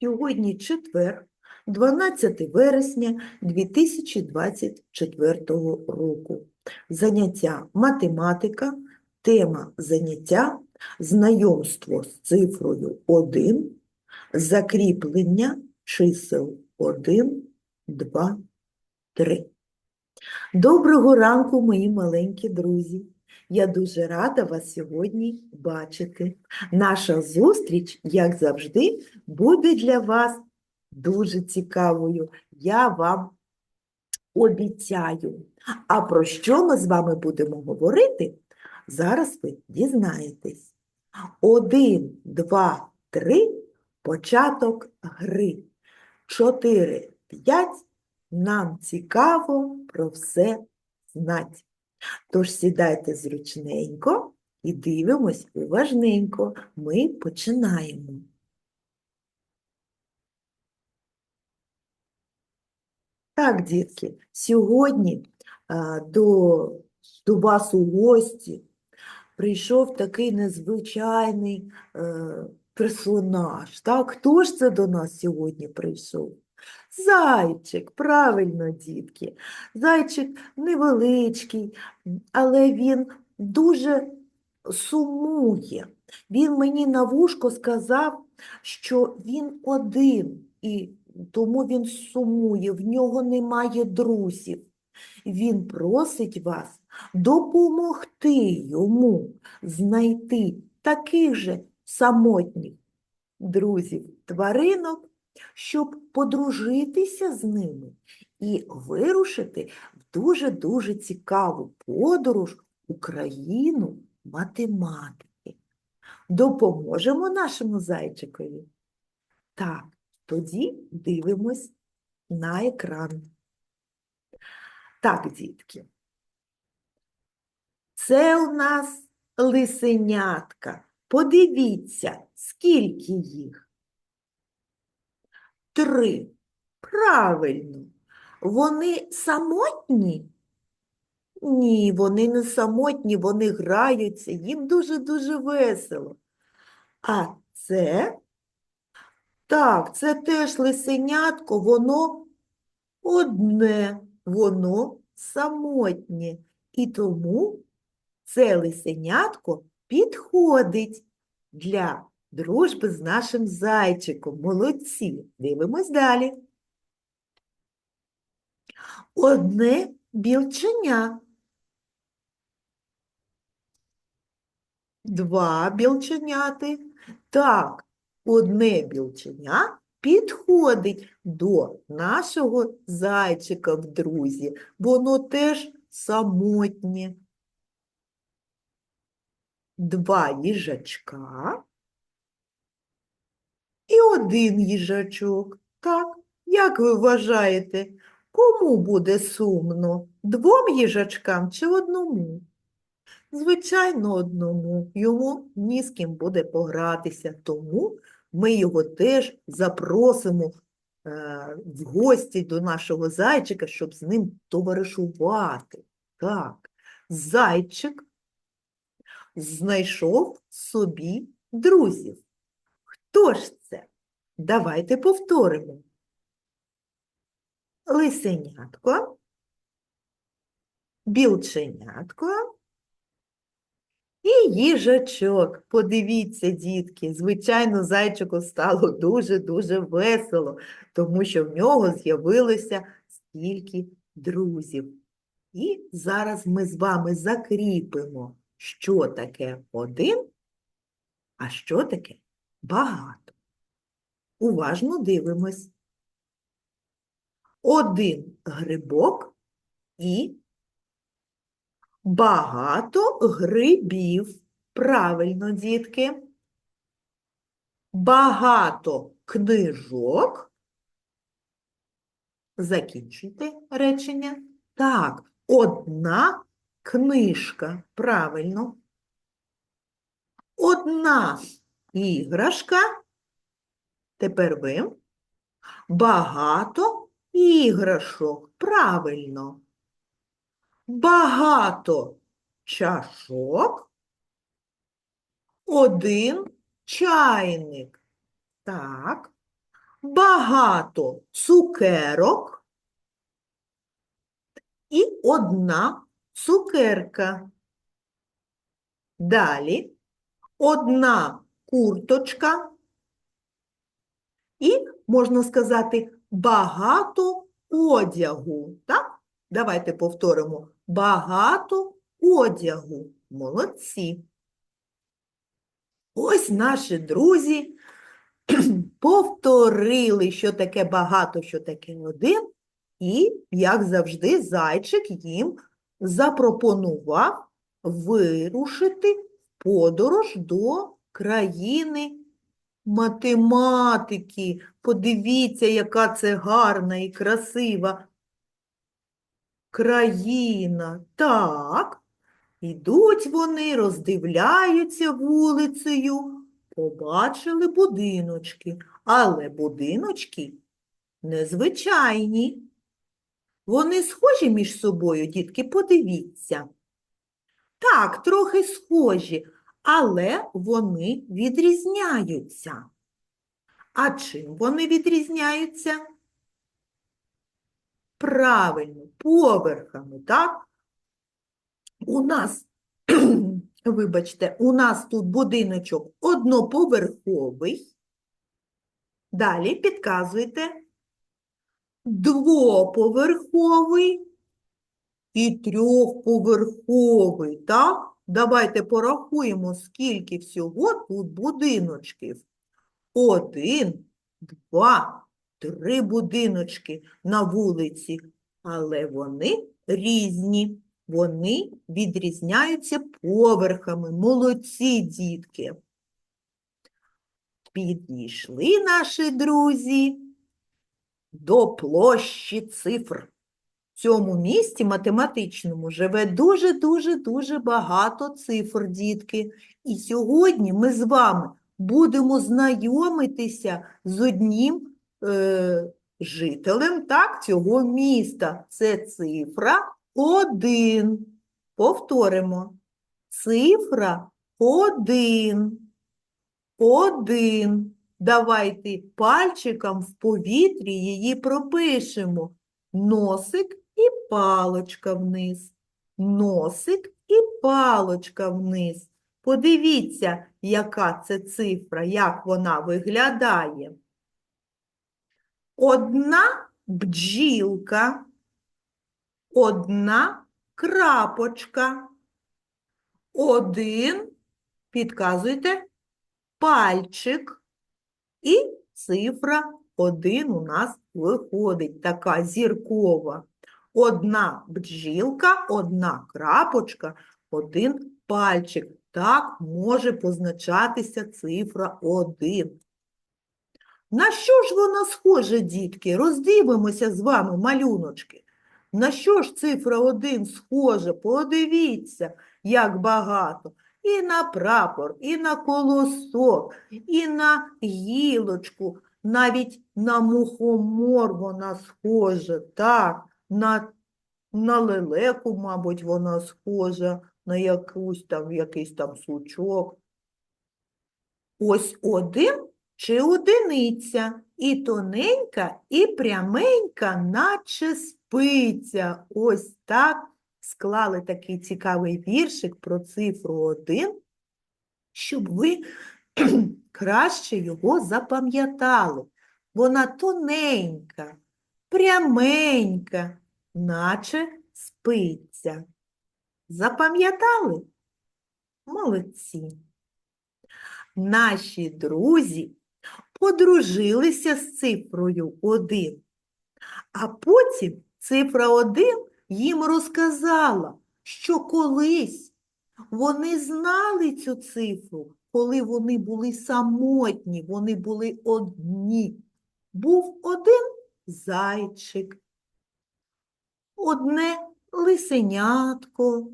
Сьогодні четвер, 12 вересня 2024 року. Заняття математика, тема заняття знайомство з цифрою 1, закріплення чисел 1, 2, 3. Доброго ранку, мої маленькі друзі! Я дуже рада вас сьогодні бачити. Наша зустріч, як завжди, буде для вас дуже цікавою. Я вам обіцяю. А про що ми з вами будемо говорити? Зараз ви дізнаєтесь. Один, два, три – початок гри. Чотири, п'ять – нам цікаво про все знать. Тож сідайте зручненько і дивимось уважненько. Ми починаємо. Так, дітки, сьогодні а, до, до вас у гості прийшов такий незвичайний е, персонаж. Так? Хто ж це до нас сьогодні прийшов? Зайчик, правильно, дітки. Зайчик невеличкий, але він дуже сумує. Він мені на вушко сказав, що він один, і тому він сумує, в нього немає друзів. Він просить вас допомогти йому знайти таких же самотніх друзів тваринок, щоб подружитися з ними і вирушити в дуже-дуже цікаву подорож у країну математики. Допоможемо нашому зайчикові? Так, тоді дивимось на екран. Так, дітки. Це у нас лисенятка. Подивіться, скільки їх. Три. Правильно. Вони самотні? Ні, вони не самотні, вони граються, їм дуже-дуже весело. А це? Так, це теж лисенятко, воно одне, воно самотнє. І тому це лисенятко підходить для дружби з нашим зайчиком. Молодці. Дивимось далі. Одне білченя. Два білченяти. Так, одне білченя підходить до нашого зайчика в друзі. Воно теж самотнє. Два їжачка і один їжачок. Так, як ви вважаєте, кому буде сумно? Двом їжачкам чи одному? Звичайно, одному. Йому ні з ким буде погратися, тому ми його теж запросимо е, в гості до нашого зайчика, щоб з ним товаришувати. Так, зайчик знайшов собі друзів. Хто ж це? Давайте повторимо. Лисенятко, білченятко і їжачок. Подивіться, дітки, звичайно, зайчику стало дуже-дуже весело, тому що в нього з'явилося стільки друзів. І зараз ми з вами закріпимо, що таке один, а що таке багато. Уважно дивимось. Один грибок і багато грибів. Правильно, дітки. Багато книжок. Закінчуйте речення. Так, одна книжка. Правильно. Одна іграшка. Тепер ви. Багато іграшок. Правильно. Багато чашок. Один чайник. Так. багато цукерок і одна цукерка. Далі одна курточка і, можна сказати, багато одягу. Так? Давайте повторимо. Багато одягу. Молодці. Ось наші друзі повторили, що таке багато, що таке один, і, як завжди, зайчик їм запропонував вирушити подорож до країни математики. Подивіться, яка це гарна і красива країна. Так, ідуть вони, роздивляються вулицею, побачили будиночки, але будиночки незвичайні. Вони схожі між собою, дітки, подивіться. Так, трохи схожі, але вони відрізняються. А чим вони відрізняються? Правильно, поверхами, так? У нас, вибачте, у нас тут будиночок одноповерховий. Далі підказуйте. Двоповерховий і трьохповерховий, так? Давайте порахуємо, скільки всього тут будиночків. Один, два, три будиночки на вулиці, але вони різні. Вони відрізняються поверхами. Молодці, дітки. Підійшли наші друзі до площі цифр. Цьому місті математичному живе дуже-дуже-дуже багато цифр, дітки. І сьогодні ми з вами будемо знайомитися з одним е, жителем так, цього міста. Це цифра 1. Повторимо. Цифра 1. 1. Давайте пальчиком в повітрі її пропишемо. Носик і палочка вниз. Носик і палочка вниз. Подивіться, яка це цифра, як вона виглядає. Одна бджілка, одна крапочка, один, підказуйте, пальчик і цифра 1 у нас виходить, така зіркова. Одна бджілка, одна крапочка, один пальчик. Так може позначатися цифра 1. На що ж вона схожа, дітки? Роздивимося з вами, малюночки. На що ж цифра 1 схожа? Подивіться, як багато. І на прапор, і на колосок, і на гілочку, навіть на мухомор вона схожа, так, на, на лелеку, мабуть, вона схожа, на якусь там, якийсь там сучок. Ось один чи одиниця, і тоненька, і пряменька, наче спиця. Ось так склали такий цікавий віршик про цифру 1, щоб ви краще його запам'ятали. Вона тоненька, пряменька, наче спиця. Запам'ятали? Молодці. Наші друзі подружилися з цифрою 1, а потім цифра 1 їм розказала, що колись вони знали цю цифру, коли вони були самотні, вони були одні. Був один зайчик, одне лисенятко,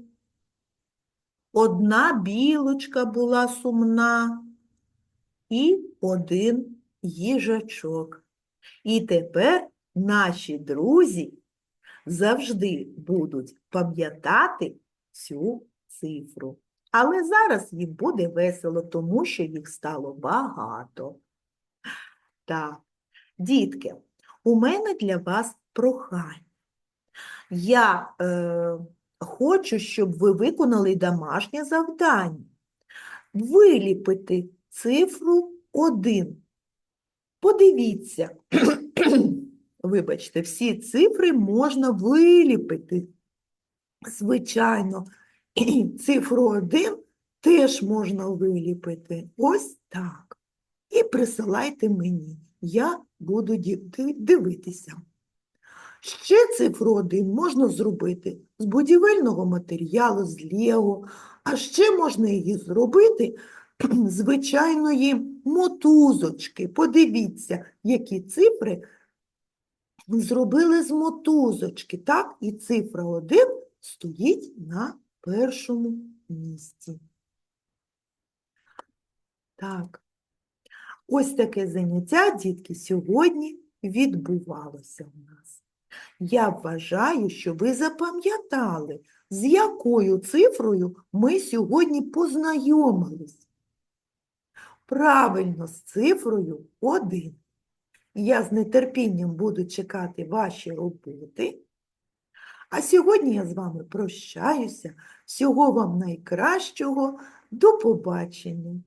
одна білочка була сумна і один їжачок. І тепер наші друзі завжди будуть пам'ятати цю цифру. Але зараз їм буде весело, тому що їх стало багато. Так, Дітки, у мене для вас прохання. Я е, хочу, щоб ви виконали домашнє завдання. Виліпити цифру 1. Подивіться, вибачте, всі цифри можна виліпити. Звичайно, цифру 1 теж можна виліпити. Ось так. І присилайте мені. Я буду дивитися. Ще цифру 1 можна зробити з будівельного матеріалу, з Лего, а ще можна її зробити звичайної мотузочки. Подивіться, які цифри зробили з мотузочки. Так, і цифра 1 стоїть на першому місці. Так, ось таке заняття, дітки, сьогодні відбувалося у нас. Я вважаю, що ви запам'ятали, з якою цифрою ми сьогодні познайомились. Правильно, з цифрою 1. Я з нетерпінням буду чекати ваші роботи. А сьогодні я з вами прощаюся. Всього вам найкращого. До побачення.